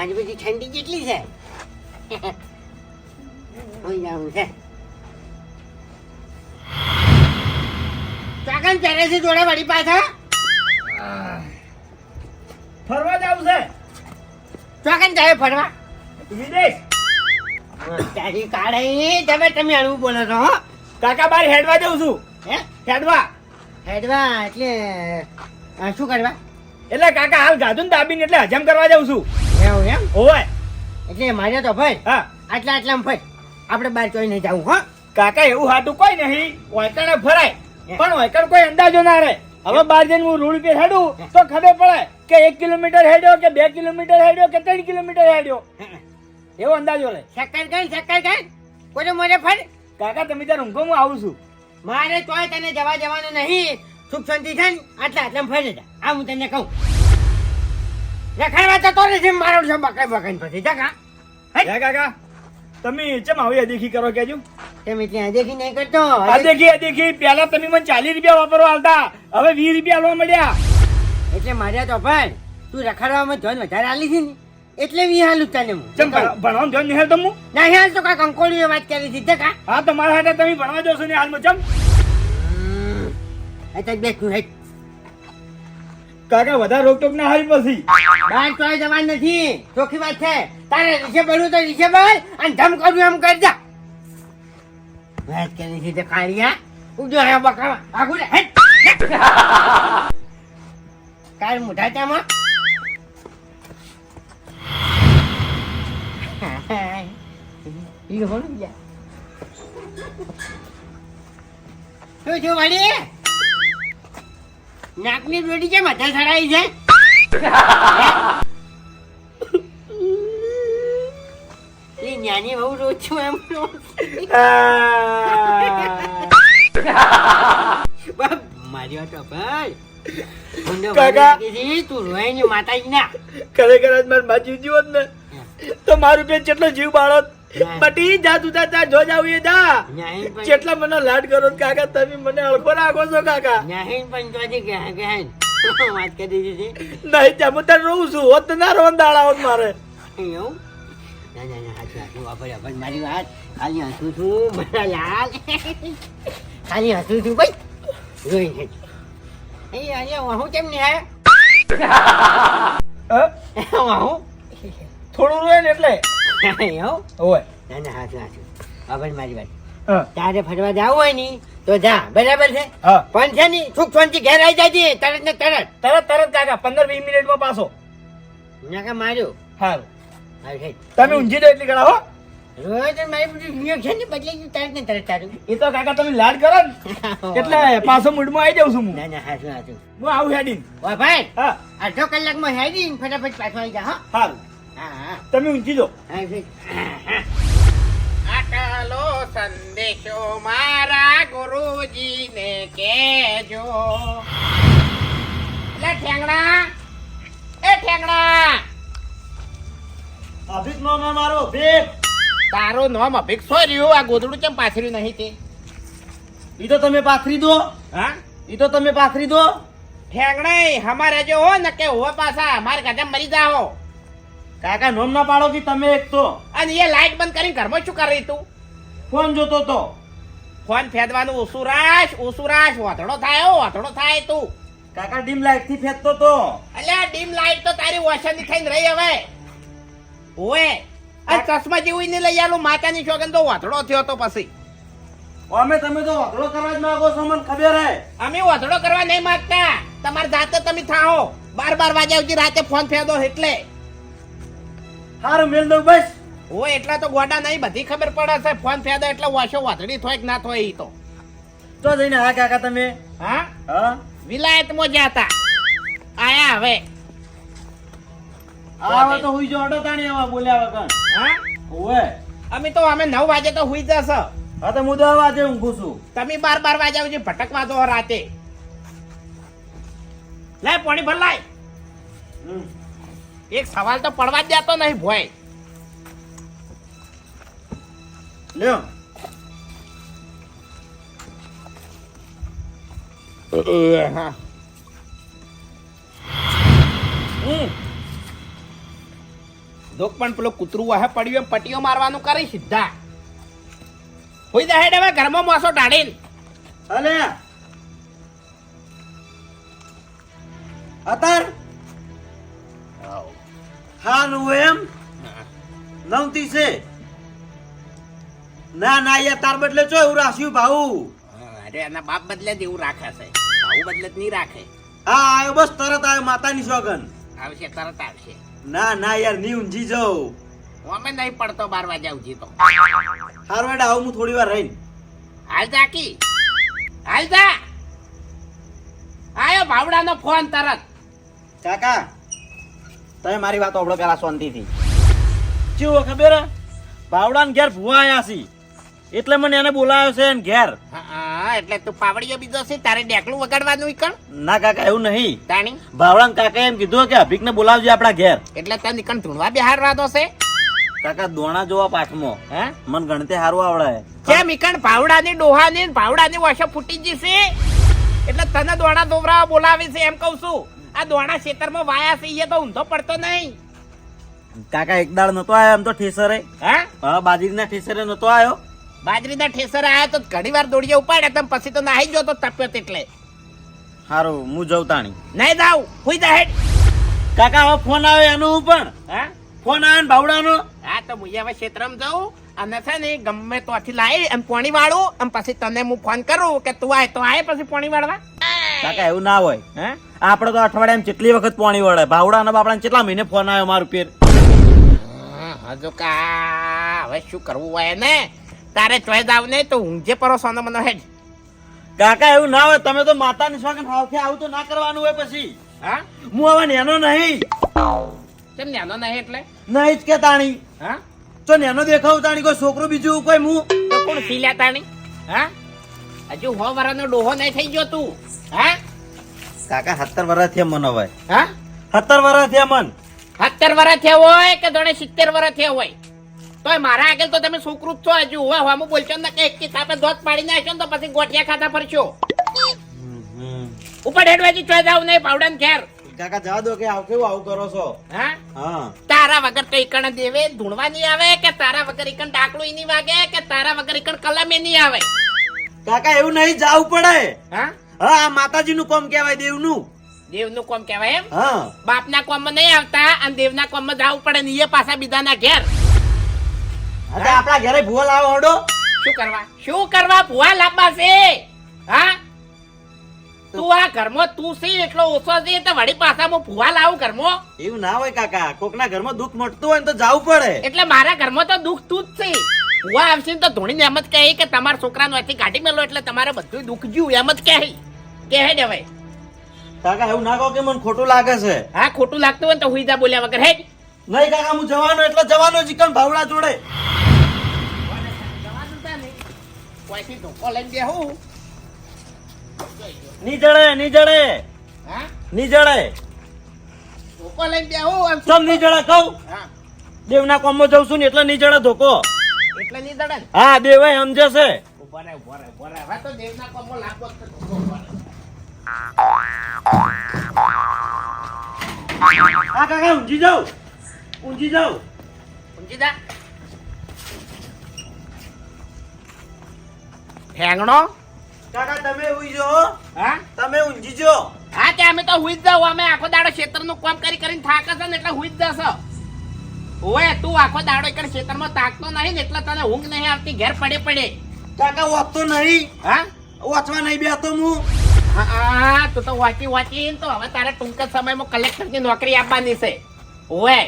મારી બધી ઠંડી કેટલી છે. હોઈ જવું છે. કાકા ત્યારે છે જોડે વળી પાછા? ફરવા જવું છે? ચોકન જાય ફરવા? વિદેશ? તારી કાળે તમે તમે હળવું બોલો છો હો. કાકા બાર હેડવા જઉં છું. હે? હેડવા. હેડવા એટલે શું કરવા? એટલે કાકા હાલ ગાધું ને દાબીને એટલે હજમ કરવા જઉં છું. એવું એમ? ઓય એટલે મારે તો ભાઈ હા. આટલા આટલા ફરી આપણે બાર ચોઈ નહીં જવું હો. કાકા એવું હાટું કોઈ નહીં. વાયકણે ફરાય. પણ વાયકણ કોઈ અંદાજો ના રહે. હવે બાર જઈને હું રોડ પે હેડું તો ખબર પડે કે એક કિલોમીટર હેડ્યો કે બે કિલોમીટર હેડ્યો કે ત્રણ કિલોમીટર હેડ્યો. એવો અંદાજો લે. શક્કર કઈ શક્કર કઈ કોઈ મોરે ફર? કાકા તમે ત્યાં ઊંઘો હું આવું છું. મારે તોય તને જવા જવાનું નહીં. સુખ શાંતિ ને આટલા આટલા ફરી જા. આ હું તને કહું. રખાડવા તો તો નથી મારો છો બકાઈ બકાઈ પછી. જગા હે? કાકા તમે ચમ આવી અદેખી કરો કેજો તમે ત્યાં દેખી નહીં કરતો. અદેખી અદેખી. પહેલા તમે મને ચાલીસ રૂપિયા વાપરવા આવતા હવે વીસ રૂપિયા આલવા મળ્યા. એટલે માર્યા તો ભાઈ તું રખાડવામાં ધન વધારે આલી છે ને એટલે વી હાલું તને હું. ચમ ભણવાનું ધ્યાન નહીં હાલ તમું ના હાલ તો કાંઈ કંકોડીઓ વાત કરી છે કા હા તમારા હાથે તમે ભણવા જશો ને હાલમાં ચમ. એટલે બેઠું હેઠ. કાકા વધારે રોકટોક ના હાલ પછી. બહાર તો જવાનું નથી. ચોખ્ખી વાત છે. તારે રીસે ભરવું તો રીસે ભર અને ધમ કરું એમ કરજા વાત કરી છે તે કાળિયા. ઉજો હે બકા આગુ રે કાલ મુઠા ચામાં. ઈ હોણ ગયા શું છું વળી નાકની રોટી કેમ હતા સડાઈ છે? એ નાની બહુ રોજ છું. એમ બાપ, મારી વાત ભાઈ કાકા. તું રોયની માતાજી ના ખરેખર આજ મારી માં જીવત ને. તો મારું પેટ કેટલો જીવ બાળત બટી જા તું જા જા જાવ એ જા. કેટલા મને લાડ કરો કાકા તમે મને અળખો રાખો છો કાકા. નહીં પણ તો હજી કે ને. વાત કરી દીધી નહીં ત્યાં હું ત્યાં રહું છું. હોત ના રોન દાડા હોત મારે. એવું? ના ના ના હાચું હાચું વાપર વાપર મારી વાત. ખાલી હસું છું મારા લાલ. ખાલી હસું છું ભાઈ. રોઈ છે. એ અરે વાહુ કેમ નહીં હ? થોડું રોય ને એટલે. ના ના મારી વાત. તારે ફરવા જવું હોયની તો જા. બરાબર છે? પણ છે ની સુખ શાંતિ ઘેર આવી જાય તરત ને તરત. તરત તરત કાકા પંદર વીસ મિનિટમાં પાછો. નાકા માર્યો છે. તમે ઊંઘી જાય એટલી કડા હો. રોજ મારી બધું છે ને બદલાઈ ગયું તરત ને તરત તારું. એ તો કાકા તમે લાડ કરો ને. એટલે પાછો મૂડમાં આવી જાઉં છું હું. ના ના હાચું હાચું. હું આવું હેડીને. ઓ ભાઈ હા. અડધો કલાકમાં હેડી ને ફટાફટ પાછો આવી જા હા. હા તમે ઊંચી દો હા. આટલો સંદેશો મારા ગુરુજીને કેજો લે ઠેંગણા એ ઠેંગણા. અભિક નો ના મારો અભિક. તારું નામ અભિક સોર્યું આ ગોદડું કેમ પાથર્યું નહીં તે? ઈ તો તમે પાથરી દો. હા? ઈ તો તમે પાથરી દો. ઠેંગણા હમારે જો હો ને કે હો પાછા અમારે કદમ મરી જાઓ. કાકા નોમ ના પાડો કે તમે એક તો. અને એ લાઈટ બંધ કરીને ઘરમાં શું કરી તું? ફોન જોતો તો. ફોન ફેદવાનું ઉસુરાશ ઉસુરાશ વાતડો થાય વાતડો થાય તું. કાકા ડીમ લાઈટથી ફેદતો તો. અલ્યા ડીમ લાઈટ તો તારી વોશરની થઈને રહી હવે. ઓએ આ ચશ્મા જેવું ને લઈ આલું માતાની શોગન તો વાતડો થયો તો પછી. અમે તમે તો વાતડો કરવા જ માંગો છો મને ખબર હે. અમે વાતડો કરવા નહીં માંગતા. તમારી જાતે તમે થાઓ બાર બાર વાગ્યા સુધી રાતે ફોન ફેદો એટલે. હારું મેલ દઉં બસ. ઓ એટલા તો ગોડા નહીં બધી ખબર પડે છે. ફોન ફેદા એટલે વાશો વાતડી થોય કે ના થોય ઈ તો. તો જઈને હા કાકા તમે? હા? હા? વિલાયત વિલાયતમાં જાતા. આયા હવે. આવો તો હુઈ જો અડો તાણી આવા બોલ્યા વગર. હા? ઓએ અમે તો અમે નવ વાગે તો હુઈ જશે. હા તો હું દસ વાગે ઊંઘું છું. તમે બાર બાર વાગ્યા આવજો ભટકવા દો રાતે. લે પાણી ભર લાય. હમ. એક સવાલ તો પડવા જ દેતો નહીં ભોય. લ્યો. હમ ધોક પણ પેલો કૂતરું વાહે પડ્યું એમ પટીઓ મારવાનું કરી સીધા. હોઈ દે હેડ હવે ઘરમાં માસો ટાળીને અલે. અતાર. હારું એમ? નવતી છે? ના ના યા તાર બદલે ચો એવું રાખ્યું ભાઉ? અરે એના બાપ બદલે જ એવું રાખે છે. ભાઉ બદલે જ નહીં રાખે. હા આવ્યો બસ તરત આયો માતાની સોગન આવશે તરત આવશે. ના ના યારની ઊંઘી જાઉં. અમે નહીં પડતો બાર વાગ્યા ઉજી તો. હાર હેડ આવું હું થોડી વાર રહીને. હાલ જાકી હાલ જા. આયો ભાવડાનો ફોન તરત. કાકા તમે મારી વાત ઓબળો પેલા શાંતિથી. કેવું ખબર? હે? બાવડાને ઘેર ભૂવા આવ્યા છે. એટલે મને એને બોલાવ્યો છે એને ઘેર. હા એટલે તું પાવડીઓ બીજો છે તારે ડેકલું વગાડવાનું ઈકણ ના કાકા એવું નહીં. તાણી? બાવળાને કાકા એમ કીધું કે અભિકને બોલાવજો આપણા ઘેર. એટલે તને ઈકણ ધૂણવા બેહાડવાનો છે? કાકા દોણા જોવા પાઠમો હે? મન ગણતે હારું આવડે. કેમ ઈકણ ભાવડાની ડોહાની ને ભાવડાની વશો ફૂટી જશે એટલે તને દોણા દોવરાવા બોલાવી છે એમ કહું છું. આ દોણા ખેતરમાં વાયા છે એ તો ઊંધો પડતો નહીં. કાકા એક દાડ નતો આવ્યો એમ તો ઠેસરે? હા? હા બાજરીના ઠેસરે નતો આવ્યો બાજરીના ઠેસર આવ્યો તો ઘણી વાર દોડીએ ઉપાડ્યા તમે પછી તો નાહી ગયો તો તપ્યો એટલે હારું હું જઉં તાણી. નહીં જાઉં હુઈ જા હેડ. કાકા હવે ફોન આવ્યો એનું પણ. હા? ફોન આવ્યો ને બાવડાનો. હા તો હું હવે ક્ષેત્રમાં જાઉં અને છે ને ગમે ત્યાંથી લાવી એમ પોણી વાળું અને પછી તને હું ફોન કરું કે તું આય તો આય પછી પોણી વાળવા. કાકા એવું ના હોય હે? આપણે તો અઠવાડિયામાં કેટલી વખત પાણી વળે. બાવડાના બાપડાને કેટલા મહિને ફોન આવ્યો મારું પેર હજુ કા હવે શું કરવું હોય ને તારે ચોય દાવ ને તો ઊંઘે પરો સોનો મને હેડ. કાકા એવું ના હોય. તમે તો માતાની સ્વાગન હાવખે આવું તો ના કરવાનું હોય પછી. હા? હું હવે નેનો નહીં. કેમ ન્યાનો નહીં એટલે? નહીં જ કે તાણી. હા? તો નેનો દેખાવ તાણી કોઈ છોકરો બીજું કોઈ હું? તો કોણ પીલા તાણી? હા? હજુ હો વરાનો ડોહો નહીં થઈ ગયો તું. હા કાકા સત્તર વર્ષ થયા મન હવે હા સત્તર વર્ષ થયા મન સત્તર વર્ષ થયા હોય કે દોડે સિત્તેર વર્ષ થયા હોય તોય મારા આગળ તો તમે સુકૃત છો હજુ હોય હું બોલશો ને કે એક સાથે દોત પાડી નાખ્યો ને તો પછી ગોઠિયા ખાતા ફરશો ઉપર હેડવાજી ચોય જાવ નહીં પાવડા ઘેર કાકા જવા દો કે આવ કેવું આવું કરો છો હા હા તારા વગર તો ઈકણ દેવે ધૂણવા નહીં આવે કે તારા વગર ઈકણ ડાકડું નહીં વાગે કે તારા વગર ઈકણ કલમે નહીં આવે કાકા એવું નહીં જાવું પડે હા હા માતાજી માતાજીનું કોમ કહેવાય દેવનું. દેવનું કોમ કહેવાય એમ? હા. બાપના કોમમાં નહીં આવતા અને દેવના કોમમાં જવું પડે ને એ પાછા બીજાના ઘેર. અરે આપણા ઘરે ભૂવા લાવો હડો. શું કરવા? શું કરવા? ભૂવા લાવવા છે હા? તું આ ઘરમાં તું છે એટલો ઓછો છે તો વળી પાછામાં ભુવા લાવું ઘરમાં? એવું ના હોય કાકા. કોકના ઘરમાં દુઃખ મટતું હોય ને તો જાવું પડે. એટલે મારા ઘરમાં તો દુઃખ તું જ છે. ભુવા આવશે ને તો ધોણીને એમ જ કહે કે તમારા છોકરાનું અહીંથી કાઢી મેલો એટલે તમારે બધું દુઃખ જ્યું એમ જ કહે. કે હેડ ભાઈ? કાકા એવું ના કહો કે મને ખોટું લાગે છે. હા ખોટું લાગતું હોય ને તો હુઈ જા બોલ્યા વગર હે? નહીં કાકા હું જવાનો એટલે જવાનો ચિકન ભાવડા જોડે. કોઈથી ધોકો લઈને બેહું? ની જડે ની જડે હા? ની જડે ધોકો લઈને બેહું ચમની જડે કહું? દેવના કોમમાં જઉં છું ને એટલે ની જડે ધોકો. એટલે હા દેવાય સમજે છે. ઊભા રહે, ઊભા રહે, ઊભા રહે. તો દેવના કોમો લાગવો ધોકો ઊભા રહે. હા કાકા ઊંઘી જાઉં. ઊંઘી જાઉં. ઊંઘી જા. ઠેંગણો કાકા તમે ઊંઘી જો હા? તમે ઊંઘી જો હા તે અમે તો હુઈ જ જાવ અમે આખો દાડો ખેતરનું કામ કરી કરીને થાક છે ને એટલે હુઈ જ જશો. ઓય તું આખો દાડો એકર ખેતરમાં તાકતો નહીં ને એટલે તને ઊંઘ નહીં આવતી. ઘેર પડે પડે. કાકા વાંચતો નહીં. હા? વાંચવા નહીં બેતો હું. હા, હા તું તો વાંચી વાંચી તો હવે તારે ટૂંક સમયમાં કલેક્ટરની નોકરી આપવાની છે. ઓએ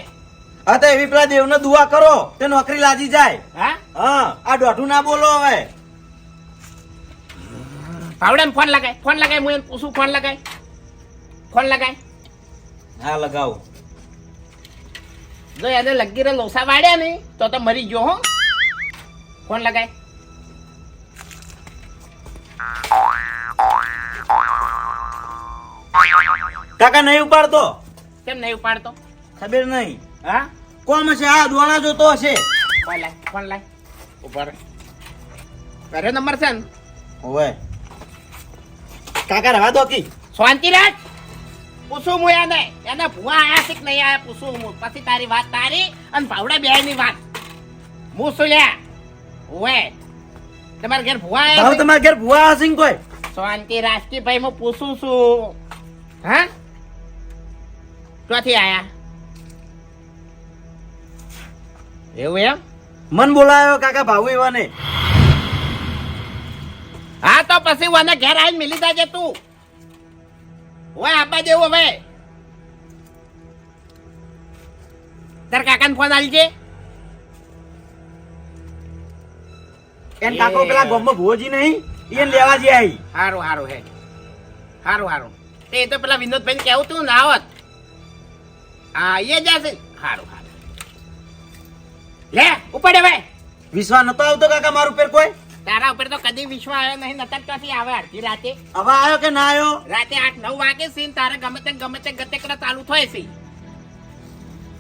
હા તો એવી પેલા દેવને દુઆ કરો તે નોકરી લાજી જાય. હા? હા આ દોઢું ના બોલો હવે. ભાવડે ફોન લગાય ફોન લગાય હું એમ પૂછું ફોન લગાય. ફોન લગાય. હા લગાવો. જો એને લગી રે લોસા વાળ્યા નહીં તો તો મરી ગયો હો. ફોન લગાય. કાકા નહીં ઉપાડતો? કેમ નહીં ઉપાડતો? ખબર નહીં. હા? કોમ છે આ દોણા જોતો હશે. ફોન લાય ફોન લાય. ઉપર અરે નંબર છે ને? ઓવે કાકા રવા દો કી. શાંતિ રાખ પૂછું હું એને? એને ભૂવા આયા છે કે નહીં આયા? પૂછું હું. પછી તારી વાત તારી અને ભાવડા બે ની વાત. હું શું લ્યા? ઓવે તમારા ઘેર ભૂવા આયા છે? તમારા ઘેર ભૂવા હશે કોઈ? શાંતિ રાજકી ભાઈ હું પૂછું છું. હા? ક્યાંથી આયા? એવું એમ? મન બોલાયો કાકા ભાવ એવા ને હા તો પછી મને ઘેર આવીને મિલી જાજે તું. ઓય આપવા જેવું હવે. તાર કાકાને ફોન આલજે એન કાકો પેલા ગામમાં ભુવોજી નહીં? એને લેવા જઈ આવી હારું હારું હે હારું હારું. તે તો પેલા વિનોદભાઈ કેવું તું ના આવત. હા એ જશે સારું સારું લે ઉપાડે ભાઈ. વિશ્વા નતો આવતો કાકા મારું પેર કોઈ? તારા ઉપર તો કદી વિશ્વાસ આવ્યો નહીં નતર ક્યાંથી આવે અડધી રાતે. હવે આવ્યો કે ના આવ્યો? રાતે આઠ નવ વાગે છે ને તારે ગમે તે ગમે તે ગતેકડા ચાલુ થાય છે.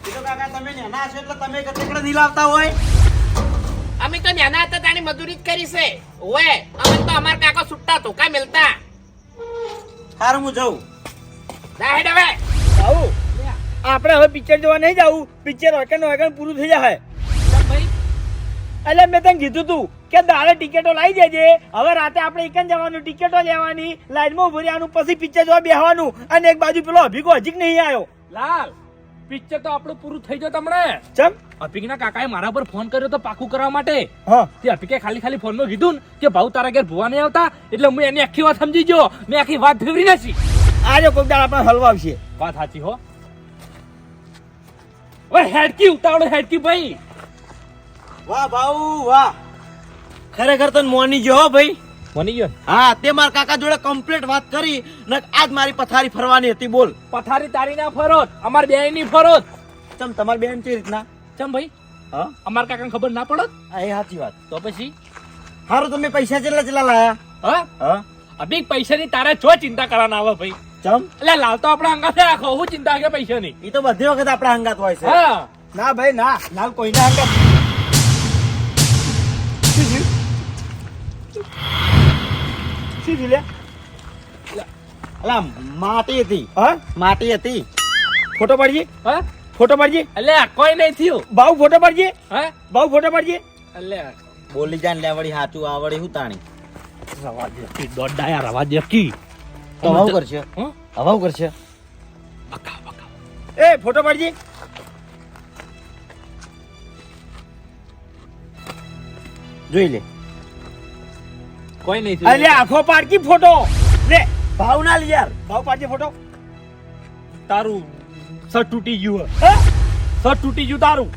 એ તો કાકા તમે નેના છો એટલે તમે ગતેકડા નહીં લાવતા હોય? અમે તો નેના હતા તાની મજૂરી જ કરી છે. ઓએ અમે તો અમાર કાકા છૂટતા તો કા મિલતા. સારું હું જઉં. ના હેડ હવે. જાઉં આપણે હવે પિક્ચર જોવા નહીં જવું. પિક્ચર વાગણ વાગણ પૂરું થઈ જાય એટલે મેં તને કીધું તું કે દાડે ટિકિટો લાવી દેજે. હવે રાતે આપણે એકન જવાનું ટિકિટો લેવાની લાઈનમાં ઉભરી આવવાનું પછી પિક્ચર જોવા બેહવાનું. અને એક બાજુ પેલો અભિકો હજી નહીં આવ્યો. લાલ. પિક્ચર તો આપણું પૂરું થઈ ગયું તમને. ચમ? અપિકના કાકાએ મારા પર ફોન કર્યો તો પાકું કરવા માટે. હા. તે અપિકે ખાલી ખાલી ફોનમાં કીધું ને કે ભાઉ તારા ઘેર ભુવા નહીં આવતા એટલે હું એની આખી વાત સમજી ગયો. મેં આખી વાત ફેવરી નાખી. આજે કોઈક દાડ આપણે હલવા આવશે. વાત સાચી હો. ઓય હેડકી ઉતાવળો હેડકી ભાઈ. વાહ ભાઉ વાહ. ખરેખર તને મોની જો હો ભાઈ. બની ગયો હા તે મારા કાકા જોડે કમ્પ્લીટ વાત કરી ને આજ મારી પથારી ફરવાની હતી બોલ. પથારી તારી ના ફરો અમાર બેનની ફરો ચમ તમારી બેન કે રીતના? ચમ ભાઈ હા? અમાર કાકાને ખબર ના પડત હા એ સાચી વાત. તો પછી? હારું તમે પૈસા કેટલા કેટલા લાયા? હા? હા? અભિક પૈસાની તારે જો ચિંતા કરવાના આવે ભાઈ. ચમ? એટલે લાલ તો આપણા અંગાથે રાખો હું ચિંતા કે પૈસાની? એ તો બધી વખત આપણા હંગાત હોય છે. હા. ના ભાઈ ના. લાલ કોઈના અંગત શું થયું? લે? અલા માટી હતી. હા? માટી હતી. ફોટો પાડજે. હા? ફોટો પાડજે. અલે કોઈ નહીં થયું. બાઉ ફોટો પાડજે. હા? બાઉ ફોટો પાડજે. અલે બોલી જાન લેવડી હાચું આવડી હું તાણી? રવાજ કી દોડા યાર રવા કી તો હવાવ કરશે. હં? હવાવ કરશે. બકા બકા. એ ફોટો પાડજે. જોઈ લે. કોઈ નહીં અલે આખો પારકી ફોટો? લે ભાવ ના લે યાર. ભાવ પાડજે ફોટો. તારું સટ તૂટી ગયું હે. સટ તૂટી ગયું તારું.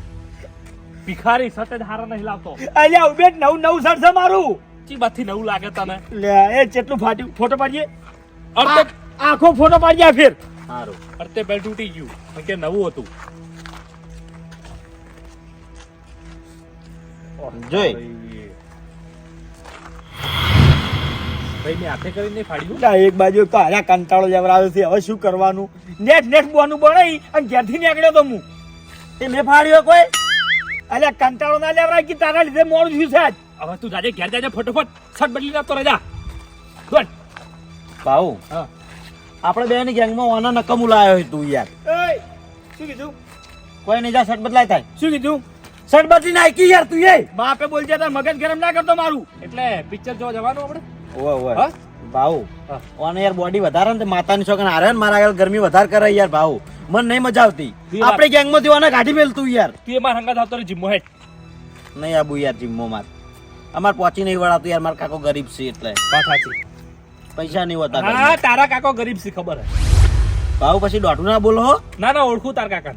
ભિખારી સતે હારા નહીં લાવતો અલ્યા ઉબેટ નવું નવું સર છે મારું. ચી બાથી નવું લાગે તને. લે એ જેટલું ફાટ્યું ફોટો પાડીએ. અર્ધે આખો ફોટો પાડીએ ફેર. સારું અર્ધે બેલ તૂટી ગયું. કે નવું હતું. જોઈ. ભાઈ મેં હાથે કરીને ફાડ્યું? લા, એક બાજુ કાળા કંટાળો જવરાવ્યો છે હવે શું કરવાનું? નેટ નેટ બોનું બનાવી અને ઘેરથી નીકળ્યો તો હું. તે મેં ફાડ્યો કોઈ? અલ્યા કંટાળો ના લેવરાય કે તારા લીધે મોડું થયું છે આજ. હવે તું જાજે ઘેર જાજે ફટોફટ શર્ટ બદલી નાખતો રજા. દોડ ભાઉ હા. આપણે બે ની ગેંગમાં વાના નકમું લાયો છે તું યાર. એય, શું કીધું? કોઈ નહીં જા શર્ટ બદલાય થાય. શું કીધું? શર્ટ બદલી નાખી યાર તું એ. બાપે બોલ તાર મગજ ગરમ ના કરતો મારું. એટલે પિક્ચર જોવા જવાનું આપણે? ઓવે ઓવે. હા? હા. ઓને યાર બોડી વધારે ને માતાની છોકરા હારે ને મારા આગળ ગરમી વધારે કરે યાર ભાવ મને નહીં મજા આવતી. આપણે ગેંગ આપણે ગેંગમાં દેવાના કાઢી મેલ તું યાર. તું એ હંગા આવતો રે જીમો હેઠ નહીં આબુ યાર જીમ્મો માર. અમાર પહોંચી નહીં વળાતું યાર માર કાકો ગરીબ છે એટલે. વાત સાચી. પૈસા નહીં હોતા હા તારા કાકો ગરીબ છે ખબર હે. ભાવ પછી ડોટું ના બોલો હો. ના ના ઓળખું તાર કાકા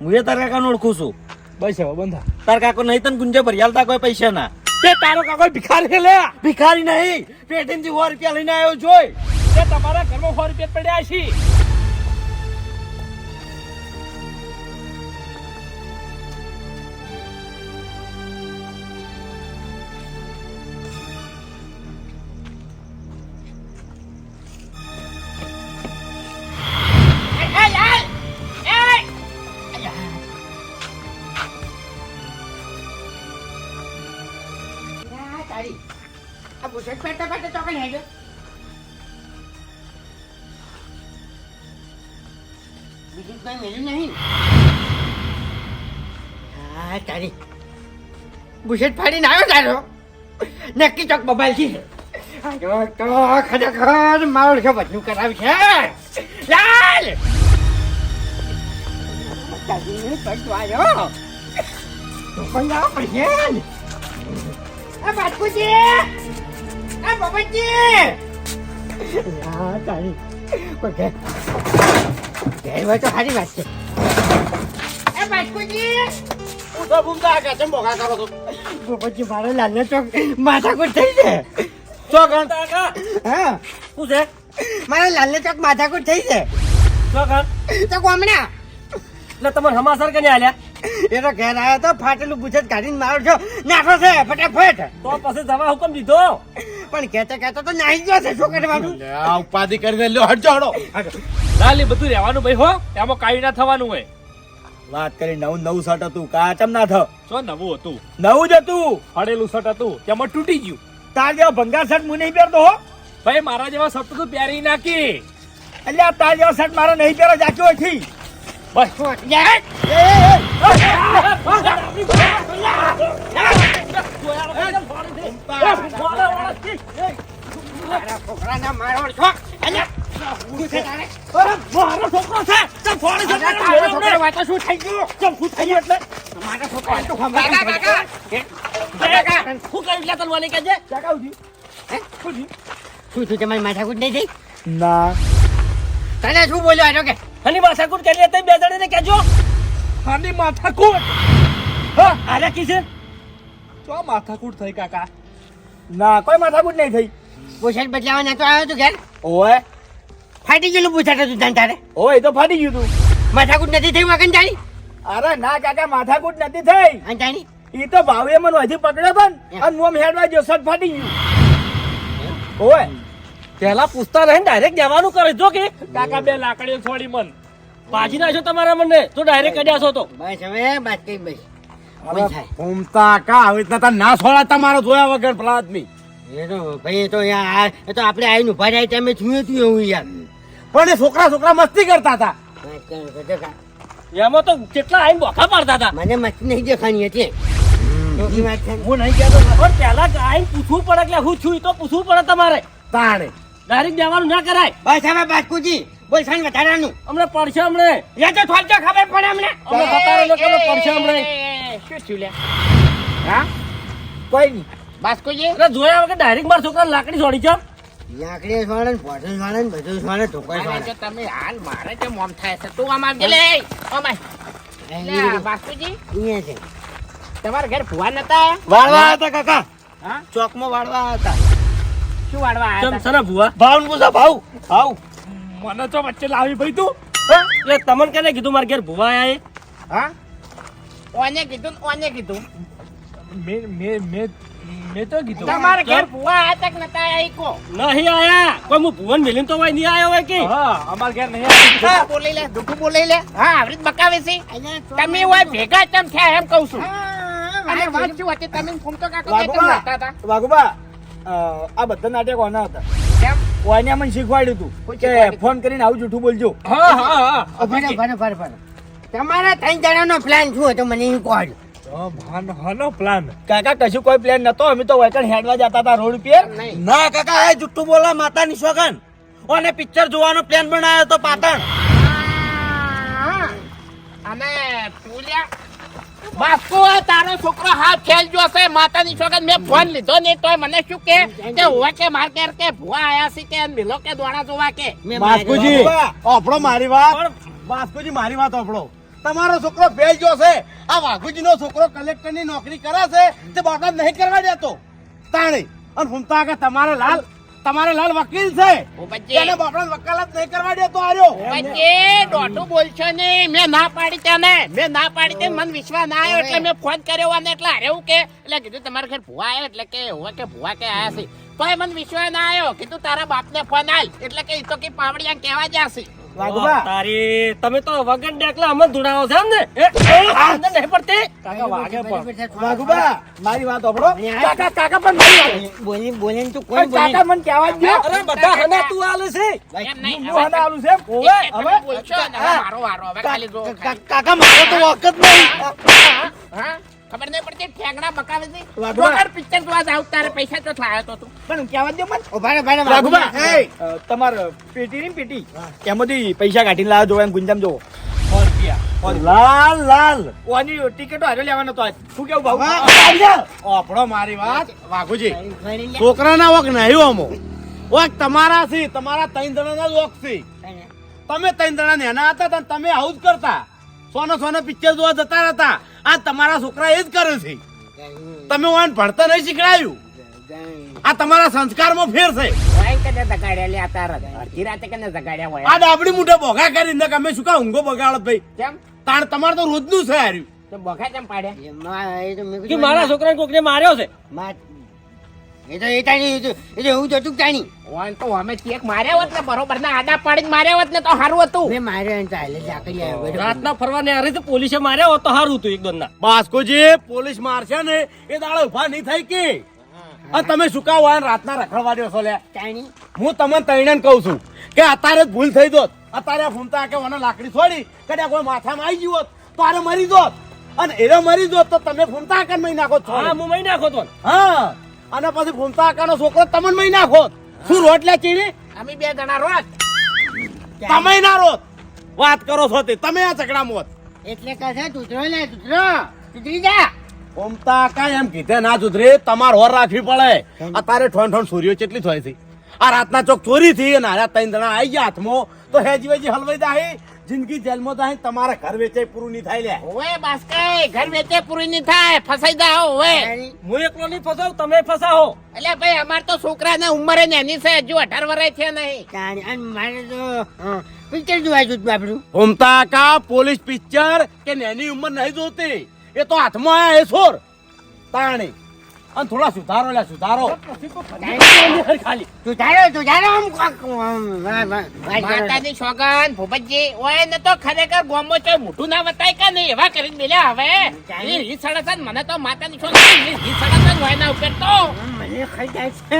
હું એ તાર કાકાને ઓળખું છું. બસ હવે બંધા તાર કાકો નહીં તને ગુંજે ભરિયાલતા કોઈ પૈસા ના તે તારો કાકો ભિખારી લે. ભિખારી નહીં. પેટીમથી સો રૂપિયા લઈને આવ્યો જોઈ. તે તમારા ઘરમાં સો રૂપિયા પડ્યા છે. પહેરતા ચોકન બીજું કઈ મેળ્યું નહીં હા, તારી બુશેટ ફાડીને આવ્યો તારો. નક્કી ચોક આજો તો ખરેખર મારો છે બધું કરાવ્યું છે? લાલ! તારી પગ પણ પડશે આ બાટકુજી આ બબાજી હા તારી કોઈ ઘેર ઘેર હોય તો સારી વાત છે એ ભૂમતા કરો છો બબાજી મારો લાલનો ચોક માથાકૂટ થઈ છે ચોકન હા શું છે મારા લાલનો ચોક માથાકૂટ થઈ છે ચોકન તો હમણાં એટલે તમારે હમાસર કને આલ્યા એ તો ઘેર આવ્યો તો ફાટેલું બુજત કાઢીને મારો છો નાખો છે ફટાફટ તો પછી જવા હુકમ દીધો પણ કહેતા કહેતા તો નાહી ગયો છે શું કરવાનું આ ઉપાધિ કરીને લ્યો હટજો હડો લાલી બધું રહેવાનું ભાઈ હો એમાં કાઈ ના થવાનું હોય વાત કરી નવું નવું શર્ટ હતું કા ચમ ના થ શું નવું હતું નવું જ હતું ફળેલું શર્ટ હતું તેમાં તૂટી ગયું તાર જેવા ભંગાર શર્ટ હું નહીં પહેરતો હો ભાઈ મારા જેવા શર્ટ તું પહેરી નાખી એટલે આ તાર જેવા શર્ટ મારો નહીં પહેરો જાક્યો નથી બસ મારા છોકરાના મારો છો અલ્યા શું તમારી માથાકૂટ નહીં થઈ ના તને શું બોલ્યો આજો કે? હની માથાકૂટ. કરી બે જણે કેજો આની માથાકૂટ હા. આરે કી છે? તો માથાકૂટ થઈ કાકા. ના કોઈ માથાકૂટ નહીં થઈ. પોશાક બદલાવા નતો આવ્યો તું ઘેર? ઓય ફાટી ગયેલું પૂછાતો તું તને તારે? ઓય એ તો ફાટી ગયું તું. માથાકૂટ નથી થઈ વગન તારી? અરે ના કાકા માથાકૂટ નથી થઈ. અને તારી? ઈ તો ભાવે મને હજી પકડ્યો પણ અને મોમ હેડવા જો શર્ટ ફાટી ગયું. ઓય પેલા પૂછતા રહે ડાયરેક્ટ જવાનું કરે જો કે. કાકા બે લાકડીઓ છોડી મન. પાછી નાખો તમારા મને. તો ડાયરેક્ટ કડ્યા છો તો. બસ હવે બસ કઈ બસ. થાય ઘૂમતા કા? આવી રીતના તાર ના છોડા તમારો જોયા વગર પેલા આદમી એ તો ભાઈ એ તો યાર એ તો આપણે આવીને ઊભા રહ્યા ટાઈમે જોયું એવું યાર. પણ એ છોકરા છોકરા મસ્તી કરતા હતા. એમાં તો કેટલા આઈને બોખા પાડતા હતા. મને મસ્તી નહીં દેખાની હતી. હું નહીં કહેતો પણ પેલા આઈને પૂછવું પડે કે હું છું તો પૂછવું પડે તમારે. તાણે. ડાયરેક્ટ જવાનું ના કરાય. બસ હવે બાસ્કુજી બોલ સાન વધારાનું. અમને પડશે અમને. યા તો થોડજો ખબર પડે અમને. અમને બતા અમને પડશે અમને. શું થયું લે? હા? કોઈ નહીં. બાસ્કોજી અરે જોયા વગર ડાયરેક્ટ મારા છોકરા લાકડી છોડી છે. લાકડી ને ને બધું અને તમે હાલ મારે જે મોમ થાય છે. તું આમાં આવજે લે અમાય લે બાસ્કોજી અહીંયા છે. તમારા ઘેર ભુવા નતા? વાળવા હતા કાકા. હા? ચોકમાં વાળવા હતા. શું વાળવા ચમ આયા સના ભુવા? ભાવ પૂછો ભાવ ભાવ. મને તો વચ્ચે લાવી ભાઈ તું. એટલે તમને કેને કીધું મારા ઘેર ભુવા આયા હા? ઓને કીધું ઓને કીધું. મે મે મે મે તો કીધું. તમારે ઘેર ભુવા આયા તક નતા આયા કો? નહીં આયા. કોઈ હું ભુવન મિલિન તો હોય નહીં આયો હોય કે? હા અમાર ઘેર નહીં આવી બોલી લે દુખુ બોલી લે. હા આવરી બકાવે છે. તમે હોય ભેગા ચમ થયા એમ કહું છું. અને વાત શું હતી? તમે ફોન તો કાકો કે તમે હતા. વાગુબા આ બધા નાટક કોના હતા. કેમ? ઓને મને શીખવાડ્યું તું કોઈ કે ફોન કરીને આવું જૂઠું બોલજો. હા હા હા. ભરે ભરે ભરે ભરે તમારા ત્રણ જણાનો પ્લાન શું હતો મને એ કહો. તો ભાન હાનો પ્લાન કાકા કશું કોઈ પ્લાન નતો. અમે તો વૈકણ હેડવા જતા હતા રોડ પર ના કાકા એ જુઠ્ઠું બોલા માતાની સોગન ઓને પિક્ચર જોવાનો પ્લાન બનાવ્યો તો પાટણ. અને બાસ્કો તારો છોકરો હાથ ખેલજો હશે માતા નિશોગન મેં ફોન લીધો નહીં તોય મને શું કે? કે હોવે કે માર કેર કે ભુવા આયા છે કે મિલો કે દોણા જોવા કે? બાસ્કુજી ઓફળો મારી વાત બાસ્કુજી મારી વાત. ઓફળો તમારો છોકરો ફેલ ગયો છે. આ વાઘુજીનો છોકરો કલેક્ટરની નોકરી કરે છે તે બોટાદ નહીં કરવા દેતો. તાણી. અને હુમતા આગળ તમારે લાલ તમારે લાલ વકીલ છે. બચ્ચે એને બોટાદ વકાલત નહીં કરવા દેતો આર્યો. પછી ડોટું બોલશો નહીં. મેં ના પાડી તેને મેં ના પાડી તે મને વિશ્વાસ ના આવ્યો એટલે મેં ફોન કર્યો અને એટલે હારે કે એટલે કીધું તમારા ઘર ભુવા આવ્યો એટલે કે હોવે કે ભુવા કે આયા છે. તોય મને વિશ્વાસ ના આવ્યો. કીધું તારા બાપને ફોન આલ. એટલે કે એ તો કે પાવડિયા કહેવા જશે. વાઘુબા. તારી તમે તો વગર ડેકલા અમને ધુડાવો છે ને એ, એ, અંદર નહીં પડતી? કાકા વાગે પણ. વાઘુબા મારી વાત સાંભળો. કાકા કાકા પણ મારી વાત. બોલી બોલી તું કોઈ કોઈ કાકા મને કહેવા જ. અરે બધા હના તું આલે છે. હું હના આલું છે ઓવે, હવે ને મારો વારો હવે ખાલી જો ખાલી. કાકા મારો તો વખત નહીં. હા? ખબર નહીં પડતી ઠેંગણા બકાવે છે. વગર પિક્ચર જોવા જાવ તારે પૈસા તો થાય તો તું. પણ કહેવા દે મને? ઊભા ભાઈ વાઘુબા. એ તમાર પેટી? ની પેટી એમાંથી પૈસા કાઢીને લાવ જોવા ગુંજામ જોવો. લાલ લાલ. ઓની ટિકિટો હારે લેવાનો તો શું કેવું ભાવ આપણો મારી વાત. વાઘુજી છોકરાના વક નહીં અમો. વક તમારા છે તમારા ત્રણ જણાના જ વક છે તમે ત્રણ જણા નેના હતા તમે આવું જ કરતા. સોનો સોનો પિક્ચર જોવા જતા રહેતા. આ તમારા છોકરા એ જ કરે છે. તમે વાન ભણતા નહીં શીખડાયું. આ તમારા સંસ્કારમાં ફેર છે. આ ડાબડી મુઠે બોગા કરીને ને અમે શું કા ઊંઘો બગાડો ભાઈ? કેમ? તાણ તમારે તો રોજનું છે હાર્યું. મારા છોકરાને કોકને માર્યો છે? એ તો એ તાણી એ તો- એવું જતું તાણી. તો અમે ચેક માર્યા હોત ને બરોબર. ના આડા પાડીને માર્યા હોત ને તો સારું હતું. મેં માર્યો એને ચાલે આકડી આવ્યો રાતના ફરવાને હારે તો પોલીસે માર્યા હોત તો સારું હતું એક દોનના. બાસ્કોજી પોલીસ મારશે ને એ દાડે ઊભા નહીં થાય કે? અને તમે શું કાવ રાતના રખડવા દો છો લે હું તમને તૈણન કહું છું કે અત્યારે ભૂલ થઈ દોત અત્યારે ફૂમતા કે મને લાકડી છોડી કદાચ કોઈ માથામાં આવી ગયું હોત તો આરે મરી જોત. અને એને મરી જોત તો તમે ફૂમતા આકાને મહી નાખો છો. હા હું મહી નાખો તો. હા અને પછી ફૂમતા નો છોકરો તમને મહી નાખો. શું રોટલા ચીડી અમે બે જણા રોજ. તમે ના રોત વાત કરો છો તે તમે આ ચકડા મોત એટલે કહે તુતરો લે તુતરો સુધરી જા. ઓમતા કાંઈ એમ કીધે ના સુધરે તમારે હોર રાખવી પડે. અત્યારે ઠોન ઠોન સૂર્યો કેટલી થાય છે? આ રાતના ચોક ચોરી થી અને આ ત્રણ જણા આવી ગયા હાથમાં. તો હેજી વેજી હલવાઈ જાય જિંદગી જેલમાં થાય તમારા ઘર વેચાય પૂરું નહીં થાય લે ઓવે બાસ્કે ઘર વેચે પૂરું નહીં થાય ફસાઈ જાઓ તાણી હું એકલો નહીં ફસાવ તમે ફસાવો. એટલે ભાઈ અમાર તો છોકરાને ઉંમરે નેની છે હજુ અઢાર વર્ષ છે નહીં. તાણી અને મારે તો પિક્ચર જોવા જતું આપણું. હોમતા કા પોલીસ પિક્ચર કે નેની ઉંમર નહીં જોતી? એ તો હાથમાં આયા એ છોર તાણી. અને થોડા સુધારો લે સુધારો. ખાલી સુધારો સુધારો. માતાની સોગન ભૂપતજી ઓય ને તો ખરેખર ગોમો ચોય મોટું ના વતાય કે નહીં? એવા કરીને મિલ્યા હવે. રીત સડે મને તો માતાની છોકરી રીત સડે હોય ના ઉપર તો. મને ખાઈ જાય છે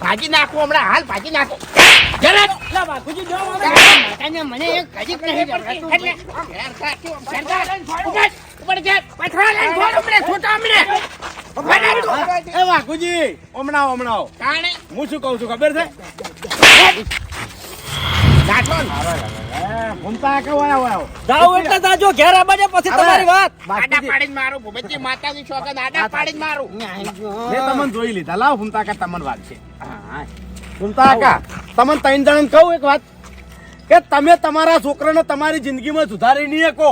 ભાજી નાખો હમણાં હાલ ભાજી નાખો મને એક ભાજી હમણાં હમણાં કાણે? હું શું કહું છું ખબર છે જાઓ એટલે જાજો ઘેર પછી તમારી વાત. આડા પાડીને મારું ભૂપતજી માતાની સોગન આડા પાડીને મારું? અહીં તમને જોઈ લીધા. લાવ ફૂમતા કા તમને વાત છે. ફૂમતા કા તમને ત્રણ જણ કહું એક વાત. કે તમે તમારા છોકરાને તમારી જિંદગીમાં સુધારી નહીં શકો.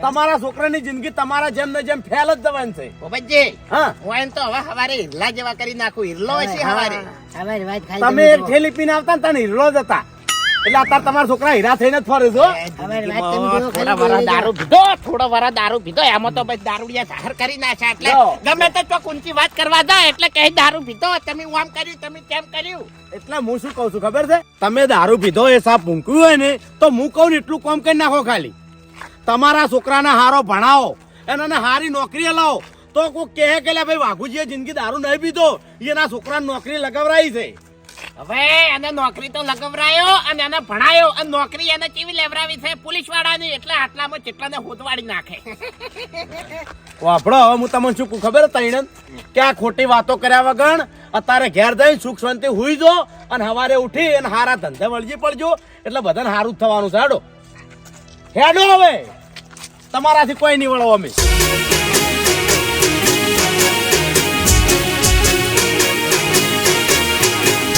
તમારા છોકરાની જિંદગી તમારા જેમ ને જેમ ફેલ જ જવાની છે. ભૂપતજી હા. હોય ને તો હવે હવારે હિરલા જેવા કરી નાખું. હિરલો હશે હવારે. હવારે વાત ખાલી તમે એક ઠેલી પીને આવતા ને તને હિરલો જ હતા. એટલે અત્યારે તમારા છોકરા હીરા થઈને જ ફરે છો થોડા વારા દારૂ પીધો થોડા વારા દારૂ પીધો. એમાં તો ભાઈ દારૂડિયા જાહેર કરી નાખ્યા એટલે ગમે તે ચોક ઊંચી વાત કરવા જાય એટલે કહે દારૂ પીધો. તમે આમ કર્યું તમે તેમ કર્યું. એટલે હું શું કહું છું ખબર છે? તમે દારૂ પીધો એ સાપ ભૂંક્યું હોય ને તો હું કહું ને એટલું કામ કરી નાખો ખાલી. તમારા છોકરાને હારો ભણાવો એને હારી નોકરી લાવો તો કોઈ કહે કે ભાઈ વાઘુજીએ જિંદગી દારૂ નહીં પીધો. એના છોકરાને નોકરી લગાવરાઈ છે. હવે એને નોકરી તો લગાવરાયો અને એને ભણાયો. અને નોકરી એને કેવી લેવરાવી છે? પોલીસ વાળાની એટલે આટલામાં ચેટલાને હોદવાડી નાખે. વાપડો હવે હું તમને શું ખબર તૈણન? કે આ ખોટી વાતો કર્યા વગર અત્યારે ઘેર જઈને સુખ શાંતિ હુઈ જો અને સવારે ઉઠી અને હારા ધંધે વળજી પડજો. એટલે બધાને હારું જ થવાનું છે. હેડો. હેડો હવે. તમારાથી કોઈ નહીં વળો અમે.